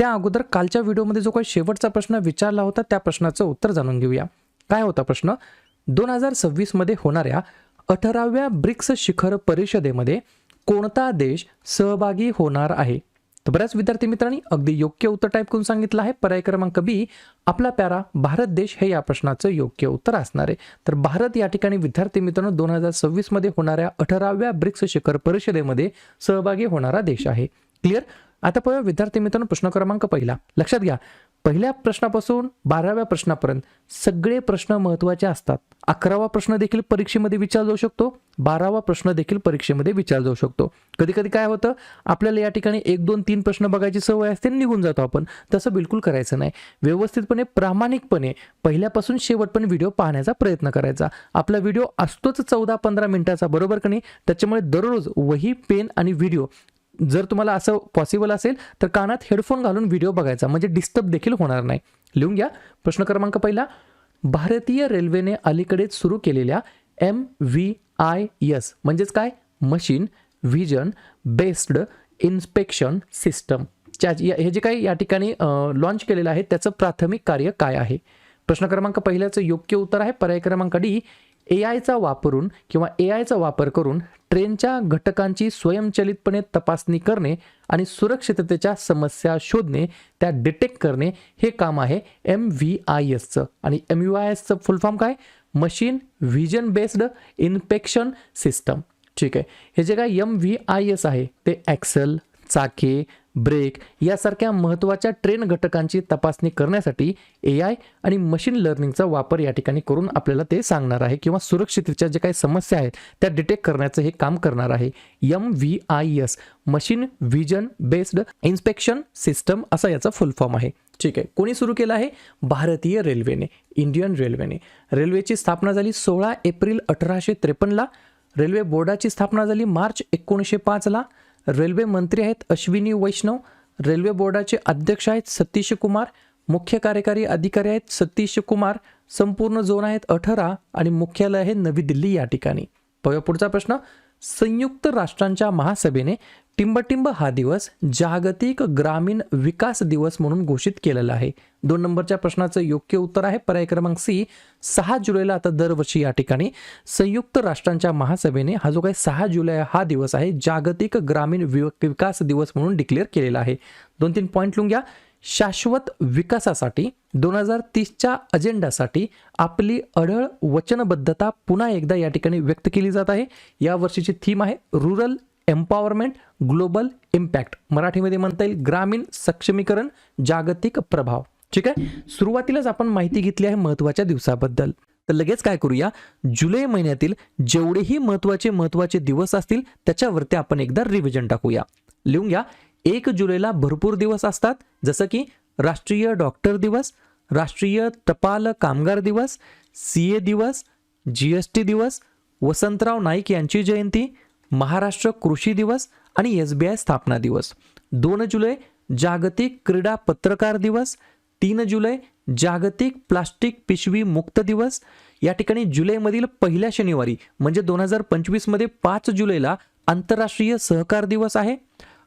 त्या अगोदर कालच्या व्हिडिओमध्ये जो काही शेवटचा प्रश्न विचारला होता त्या प्रश्नाचं उत्तर जाणून घेऊया. काय होता प्रश्न? दोन हजार सव्वीसमध्ये होणाऱ्या अठराव्या ब्रिक्स शिखर परिषदेमध्ये कोणता देश सहभागी होणार आहे? तर बऱ्याच विद्यार्थी मित्रांनी अगदी योग्य उत्तर टाईप करून सांगितलं आहे. पर्याय क्रमांक बी आपला प्यारा भारत देश हे या प्रश्नाचं योग्य उत्तर असणार आहे. तर भारत या ठिकाणी विद्यार्थी मित्रांनो दोन हजार सव्वीसमध्ये होणाऱ्या अठराव्या ब्रिक्स शिखर परिषदेमध्ये सहभागी होणारा देश आहे. क्लिअर आता पाहूया विद्यार्थी मित्रांनो प्रश्न क्रमांक पहिला. लक्षात घ्या पहिल्या प्रश्नापासून बाराव्या प्रश्नापर्यंत सगळे प्रश्न महत्त्वाचे असतात. अकरावा प्रश्न देखील परीक्षेमध्ये विचारला जाऊ शकतो बारावा प्रश्न देखील परीक्षेमध्ये विचारला जाऊ शकतो. कधी कधी काय होतं आपल्याला या ठिकाणी एक दोन तीन प्रश्न बघायची सवय असते आणि निघून जातो आपण. तसं बिलकुल करायचं नाही. व्यवस्थितपणे प्रामाणिकपणे पहिल्यापासून शेवटपर्यंत व्हिडिओ पाहण्याचा प्रयत्न करायचा. आपला व्हिडिओ असतोच चौदा पंधरा मिनिटाचा बरोबर का नाही? त्याच्यामुळे दररोज वही पेन आणि व्हिडिओ जर तुम्हाला असं पॉसिबल असेल तर कानात हेडफोन घालून व्हिडिओ बघायचा. म्हणजे डिस्टर्ब देखील होणार नाही. लिहून घ्या. प्रश्न क्रमांक पहिला. भारतीय रेल्वेने अलीकडेच सुरू केलेल्या एम व्ही आय एस म्हणजेच काय? Machine vision based inspection system च्या हे जे काही या ठिकाणी लॉन्च केलेलं आहे त्याचं प्राथमिक कार्य काय आहे? प्रश्न क्रमांक पहिल्याचं योग्य उत्तर आहे. पर्याय क्रमांक डी ए आयचा वापरून किंवा ए आयचा वापर करून ट्रेनच्या घटकांची स्वयंचलितपणे तपासणी करणे आणि सुरक्षिततेच्या समस्या शोधणे त्या डिटेक्ट करणे हे काम आहे एम व्ही आय एसचं. आणि एम व्ही आय एसचं फुल फॉर्म काय? Machine vision based inspection system. ठीक आहे. हे जे काय एम व्ही आय एस आहे ते ॲक्सेल चाके ब्रेक यासारख्या महत्त्वाच्या ट्रेन घटकांची तपासणी करण्यासाठी ए आय आणि मशीन लर्निंगचा वापर या ठिकाणी करून आपल्याला ते सांगणार आहे किंवा सुरक्षिततेच्या जे काही समस्या आहेत त्या डिटेक्ट करण्याचं हे काम करणार आहे. M V I S machine vision based inspection system असा याचा फुल फॉर्म आहे. ठीक आहे कोणी सुरू केलं आहे? भारतीय रेल्वेने इंडियन रेल्वेने. रेल्वेची स्थापना झाली सोळा एप्रिल अठराशे त्रेपन्नला. रेल्वे बोर्डाची स्थापना झाली मार्च एकोणीसशे पाचला. रेल्वे मंत्री आहेत अश्विनी वैष्णव रेल्वे बोर्डाचे अध्यक्ष आहेत सतीश कुमार मुख्य कार्यकारी अधिकारी आहेत सतीश कुमार संपूर्ण झोन आहेत अठरा आणि मुख्यालय आहे नवी दिल्ली या ठिकाणी. पुढचा प्रश्न. संयुक्त राष्ट्रांच्या महासभेने टिंबटिंब हा दिवस जागतिक ग्रामीण विकास दिवस म्हणून घोषित केलेला आहे. दोन नंबरच्या प्रश्नाचं योग्य उत्तर आहे. पर्याय क्रमांक सी सहा जुलैला आता दरवर्षी या ठिकाणी संयुक्त राष्ट्रांच्या महासभेने हा जो काही सहा जुलै हा दिवस आहे जागतिक ग्रामीण विकास दिवस म्हणून डिक्लेअर केलेला आहे. दोन तीन पॉईंट लिहून घ्या. शाश्वत विकासासाठी दोन हजार तीसच्या अजेंडासाठी आपली अढळ वचनबद्धता पुन्हा एकदा या ठिकाणी व्यक्त केली जात आहे. या वर्षीची थीम आहे रुरल एम्पॉवरमेंट ग्लोबल इम्पॅक्ट. मराठीमध्ये म्हणता येईल ग्रामीण सक्षमीकरण जागतिक प्रभाव. ठीक आहे? सुरुवातीलाच आपण माहिती घेतली आहे महत्त्वाच्या दिवसाबद्दल. तर लगेच काय करूया? जुलै महिन्यातील जेवढेही महत्त्वाचे महत्त्वाचे दिवस असतील त्याच्यावरती आपण एकदा रिव्हिजन टाकूया. लिहून घ्या. एक जुलैला भरपूर दिवस असतात जसं की राष्ट्रीय डॉक्टर दिवस राष्ट्रीय टपाल कामगार दिवस सी ए दिवस जी एस टी दिवस वसंतराव नाईक यांची जयंती महाराष्ट्र कृषी दिवस आणि एस बी आय स्थापना दिवस. दोन जुलै जागतिक क्रीडा पत्रकार दिवस. तीन जुलै जागतिक प्लास्टिक पिशवी मुक्त दिवस. या ठिकाणी जुलैमधील पहिल्या शनिवारी म्हणजे दोन हजार पंचवीसमध्ये पाच जुलैला आंतरराष्ट्रीय सहकार दिवस आहे.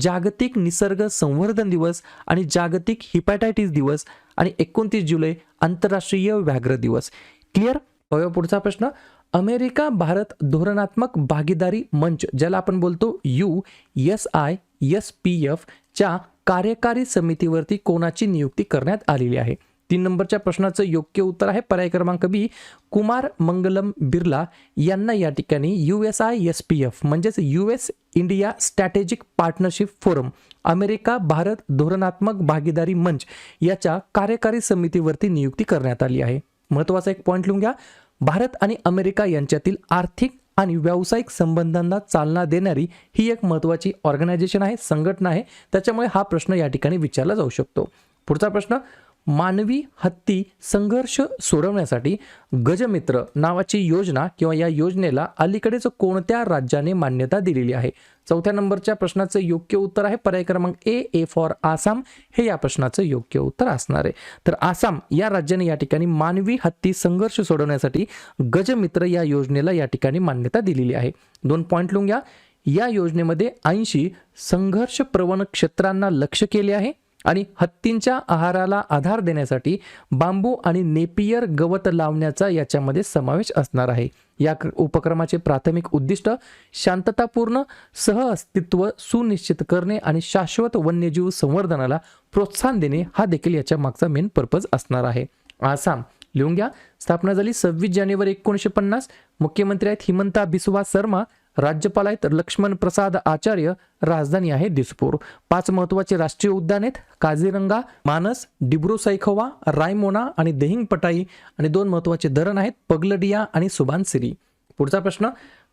जागतिक निसर्ग संवर्धन दिवस आणि जागतिक हिपॅटायटिस दिवस आणि एकोणतीस जुलै आंतरराष्ट्रीय व्याघ्र दिवस. क्लिअर बघा पुढचा प्रश्न. अमेरिका भारत धोरणात्मक भागीदारी मंच ज्याला आपण बोलतो U S I S P F च्या कार्यकारी समितीवरती कोणाची नियुक्ती करण्यात आलेली आहे? तीन नंबरच्या प्रश्नाचं योग्य उत्तर आहे. पर्याय क्रमांक बी कुमार मंगलम बिर्ला यांना या ठिकाणी U S I S P F म्हणजेच U S India strategic partnership forum America Bharat धोरणात्मक भागीदारी मंच याच्या कार्यकारी समितीवरती नियुक्ती करण्यात आली आहे. महत्त्वाचा एक पॉईंट लिहून घ्या. भारत आणि अमेरिका यांच्यातील आर्थिक आणि व्यावसायिक संबंधांना चालना देणारी ही एक महत्त्वाची ऑर्गनायझेशन आहे संघटना आहे. त्याच्यामुळे हा प्रश्न या ठिकाणी विचारला जाऊ शकतो. पुढचा प्रश्न मानवी हत्ती संघर्ष सोडवण्यासाठी गजमित्र नावाची योजना किंवा या योजनेला अलीकडेच कोणत्या राज्याने मान्यता दिलेली आहे? चौथ्या नंबरच्या प्रश्नाचं योग्य उत्तर आहे. पर्याय क्रमांक ए ए फॉर आसाम. हे या प्रश्नाचं योग्य उत्तर असणार आहे. तर आसाम या राज्याने या ठिकाणी मानवी हत्ती संघर्ष सोडवण्यासाठी गजमित्र या योजनेला या ठिकाणी मान्यता दिलेली आहे. दोन पॉईंट लिहून घ्या. या योजनेमध्ये ऐंशी संघर्ष प्रवण क्षेत्रांना लक्ष केले आहे. आणि हत्तींच्या आहाराला आधार देण्यासाठी बांबू आणि नेपियर गवत लावण्याचा याच्यामध्ये समावेश असणार आहे. या उपक्रमाचे प्राथमिक उद्दिष्ट शांततापूर्ण सहअस्तित्व सुनिश्चित करणे आणि शाश्वत वन्यजीव संवर्धनाला प्रोत्साहन देणे हा देखील याच्या मागचा मेन पर्पज असणार आहे. आसाम लिहून घ्या. स्थापना झाली सव्वीस जानेवारी एकोणीसशे पन्नास. मुख्यमंत्री आहेत हिमंता बिस्वा शर्मा राज्यपाल आहेत लक्ष्मण प्रसाद आचार्य राजधानी आहे दिसपूर. पाच महत्त्वाचे राष्ट्रीय उद्यान आहेत काझीरंगा मानस डिब्रू सैखोवा रायमोना आणि देहिंग पटाई आणि दोन महत्त्वाचे धरण आहेत पगलडिया आणि सुबानसिरी पुढचा प्रश्न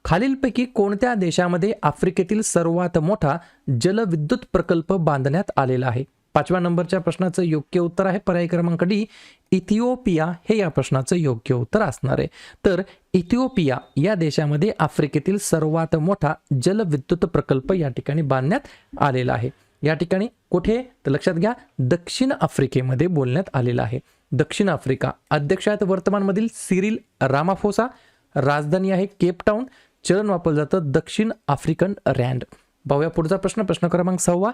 खालीलपैकी कोणत्या देशामध्ये आफ्रिकेतील सर्वात मोठा जलविद्युत प्रकल्प बांधण्यात आलेला आहे? पाचव्या नंबरच्या प्रश्नाचं योग्य उत्तर आहे. पर्याय क्रमांक डी इथिओपिया हे या प्रश्नाचं योग्य उत्तर असणार आहे. तर इथिओपिया या देशामध्ये आफ्रिकेतील सर्वात मोठा जलविद्युत प्रकल्प या ठिकाणी बांधण्यात आलेला आहे. या ठिकाणी कुठे? तर लक्षात घ्या दक्षिण आफ्रिकेमध्ये बोलण्यात आलेलं आहे. दक्षिण आफ्रिका अध्यक्ष आहेत वर्तमानमधील सिरिल रामाफोसा. राजधानी आहे केपटाऊन चलन वापरलं जातं दक्षिण आफ्रिकन रँड. पाहूया पुढचा प्रश्न प्रश्न क्रमांक सहावा.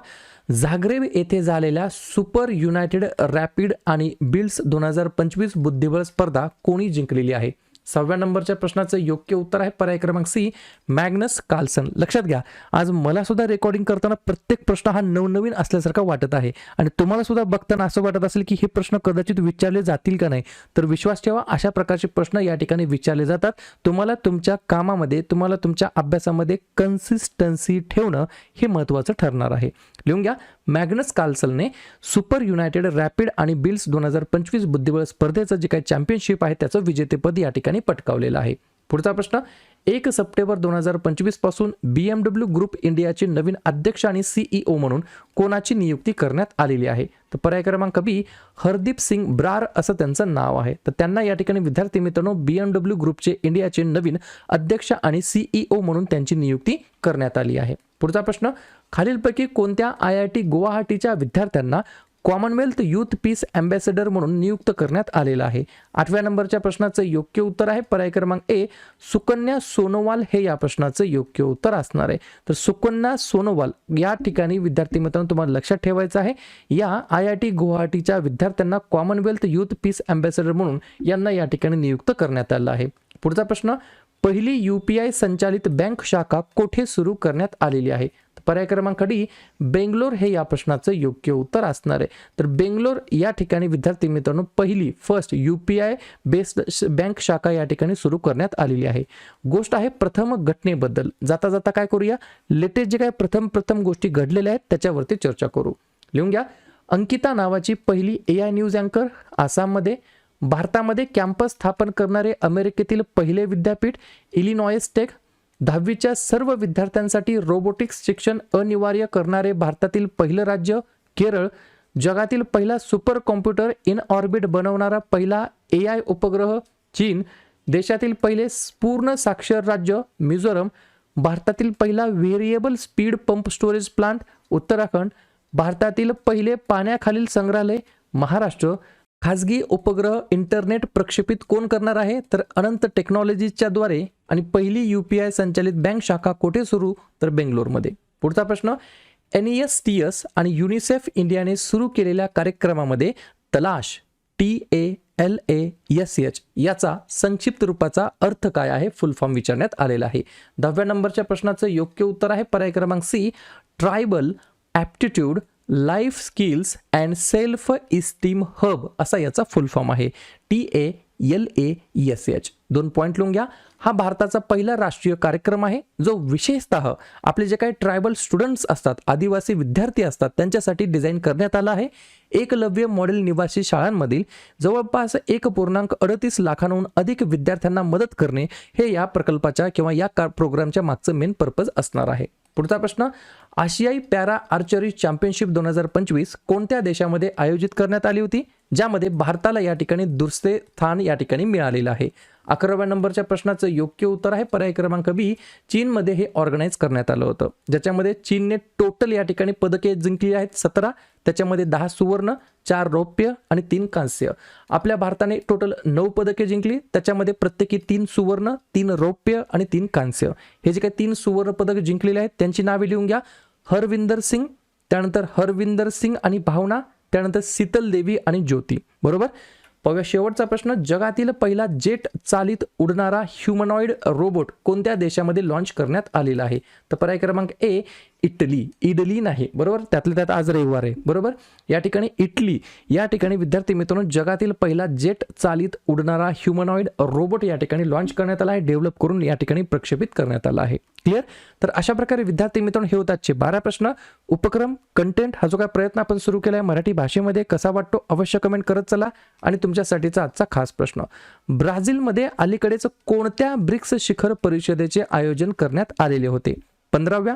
झाग्रेब येथे झालेल्या सुपर युनायटेड रॅपिड आणि बिल्ड्स दोन हजार पंचवीस बुद्धिबळ स्पर्धा कोणी जिंकलेली आहे? सहाव्या नंबरच्या प्रश्नाचं योग्य उत्तर आहे पर्याय क्रमांक सी मॅग्नस कार्लसन. लक्षात घ्या आज मला सुद्धा रेकॉर्डिंग करताना प्रत्येक प्रश्न हा नवनवीन असल्यासारखा वाटत आहे. आणि तुम्हाला सुद्धा बघताना असं वाटत असेल की हे प्रश्न कदाचित विचारले जातील का नाही. तर विश्वास ठेवा अशा प्रकारचे प्रश्न या ठिकाणी विचारले जातात. तुम्हाला तुमच्या कामामध्ये तुम्हाला तुमच्या अभ्यासामध्ये कन्सिस्टन्सी ठेवणं हे महत्त्वाचं ठरणार आहे. लिहून घ्या मॅग्नस कार्लसनने सुपर युनायटेड रॅपिड आणि बिल्स दोन हजार पंचवीस बुद्धिबळ स्पर्धेचं जे काही चॅम्पियनशिप आहे त्याचं विजेतेपद या ठिकाणी पटकावलेला आहे. पुढचा प्रश्न एक सप्टेंबर दोन हजार पंचवीसपासून बी एम डब्ल्यू ग्रुप इंडियाचे नवीन अध्यक्ष आणि सीईओ म्हणून कोणाची नियुक्ती करण्यात आलेली आहे? तर पर्याय क्रमांक बी हरदीप सिंग ब्रार असं त्यांचं नाव आहे. तर त्यांना या ठिकाणी विद्यार्थी मित्रांनो बी एम डब्ल्यू ग्रुपचे इंडियाचे नवीन अध्यक्ष आणि सीईओ म्हणून त्यांची नियुक्ती करण्यात आली आहे. पुढचा प्रश्न खालीलपैकी कोणत्या आय आय टी गुवाहाटीच्या विद्यार्थ्यांना कॉमनवेल्थ युथ पीस अँबॅसेडर म्हणून नियुक्त करण्यात आलेलं आहे. आठव्या नंबरच्या प्रश्नाचं योग्य उत्तर आहे. पर्याय क्रमांक ए सुकन्या सोनोवाल हे या प्रश्नाचं योग्य उत्तर असणार आहे. तर सुकन्या सोनोवाल या ठिकाणी विद्यार्थी मित्रांनो तुम्हाला लक्षात ठेवायचं आहे. या आय आय टी गुवाहाटीच्या विद्यार्थ्यांना कॉमनवेल्थ युथ पीस अँबॅसेडर म्हणून यांना या ठिकाणी नियुक्त करण्यात आलं आहे. पुढचा प्रश्न पहिली यू पी आय संचालित बँक शाखा कोठे सुरू करण्यात आलेली आहे? पर्याय क्रमांक डी बेंगलोर हे या प्रश्नाचं योग्य उत्तर असणार आहे. तर बेंगलोर या ठिकाणी विद्यार्थी मित्रांनो पहिली first U P I based bank शाखा या ठिकाणी सुरू करण्यात आलेली आहे. गोष्ट आहे प्रथम घटनेबद्दल. जाता जाता काय करूया? लेटेस्ट जे काय प्रथम प्रथम गोष्टी घडलेल्या आहेत त्याच्यावरती चर्चा करू. लिहून घ्या. अंकिता नावाची पहिली ए आय न्यूज अँकर आसाममध्ये. भारतामध्ये कॅम्पस स्थापन करणारे अमेरिकेतील पहिले विद्यापीठ इलिनॉयस टेक दहावीच्या सर्व विद्यार्थ्यांसाठी रोबोटिक्स शिक्षण अनिवार्य करणारे भारतातील पहिलं राज्य केरळ जगातील पहिला सुपर कॉम्प्युटर इन ऑर्बिट बनवणारा पहिला ए आय उपग्रह चीन देशातील पहिले पूर्ण साक्षर राज्य मिझोरम भारतातील पहिला variable speed pump storage plant Uttarakhand भारतातील पहिले पाण्याखालील संग्रहालय महाराष्ट्र खाजगी उपग्रह इंटरनेट प्रक्षेपित कोण करणार आहे? तर अनंत टेक्नॉलॉजीच्या द्वारे आणि पहिली यू पी आय संचालित बँक शाखा कोठे सुरू? तर बेंगलोरमध्ये. पुढचा प्रश्न N E S T S आणि युनिसेफ इंडियाने सुरू केलेल्या कार्यक्रमामध्ये Talash T A L A S H याचा संक्षिप्त रूपाचा अर्थ काय आहे? फुल फॉर्म विचारण्यात आलेला आहे. दहाव्या नंबरच्या प्रश्नाचं योग्य उत्तर आहे पर्याय क्रमांक C tribal aptitude life skills and self esteem hub असा याचा फुल फॉर्म आहे. T A L A S H दोन पॉईंट लिहून घ्या. हा भारताचा पहिला राष्ट्रीय कार्यक्रम आहे जो विशेषतः आपले जे काही ट्रायबल स्टुडंट्स असतात आदिवासी विद्यार्थी असतात त्यांच्यासाठी डिझाईन करण्यात आला आहे. एकलव्य मॉडेल निवासी शाळांमधील जवळपास एक पूर्णांक अडतीस लाखांहून अधिक विद्यार्थ्यांना मदत करणे हे या प्रकल्पाच्या किंवा या का प्रोग्रामच्या मागचं मेन पर्पज असणार आहे. पुढचा प्रश्न आशियाई पॅरा आर्चरी चॅम्पियनशिप दोन हजार पंचवीस कोणत्या देशामध्ये आयोजित करण्यात आली होती? ज्यामध्ये भारताला या ठिकाणी दुसरे स्थान या ठिकाणी मिळालेलं आहे. अकराव्या नंबरच्या प्रश्नाचं योग्य उत्तर आहे. पर्याय क्रमांक बी चीनमध्ये हे ऑर्गनाईज करण्यात आलं होतं. ज्याच्यामध्ये चीनने टोटल या ठिकाणी पदके जिंकली आहेत. सतरा त्याच्यामध्ये दहा सुवर्ण चार रौप्य आणि तीन कांस्य. आपल्या भारताने टोटल नऊ पदके जिंकली. त्याच्यामध्ये प्रत्येकी तीन सुवर्ण तीन रौप्य आणि तीन कांस्य. हे जे काही तीन सुवर्ण पदक जिंकलेले आहेत त्यांची नावे लिहून घ्या. हरविंदर सिंग त्यानंतर हरविंदर सिंग आणि भावना त्यानंतर शीतल देवी आणि ज्योती. बरोबर? पाहूया शेवटचा प्रश्न जगातील पहिला जेट चालित उडणारा ह्युमनॉइड रोबोट कोणत्या देशामध्ये लॉन्च करण्यात आलेला आहे? तर पर्याय क्रमांक ए इटली. इडली नाही बरोबर? त्यातल्या त्यात आज रविवार आहे बरोबर? या ठिकाणी इटली या ठिकाणी विद्यार्थी मित्रांनो जगातील पहिला जेट चालित उडणारा ह्युमनॉइड रोबोट या ठिकाणी लॉन्च करण्यात आला आहे डेव्हलप करून या ठिकाणी प्रक्षेपित करण्यात आला आहे. क्लिअर तर अशा प्रकारे विद्यार्थी मित्रांनो हे होत आजचे बारा प्रश्न. उपक्रम कंटेंट हा जो काय प्रयत्न आपण सुरू केला आहे मराठी भाषेमध्ये कसा वाटतो अवश्य कमेंट करत चला. आणि तुमच्यासाठीचा आजचा खास प्रश्न. ब्राझीलमध्ये अलीकडेच कोणत्या ब्रिक्स शिखर परिषदेचे आयोजन करण्यात आलेले होते? पंधराव्या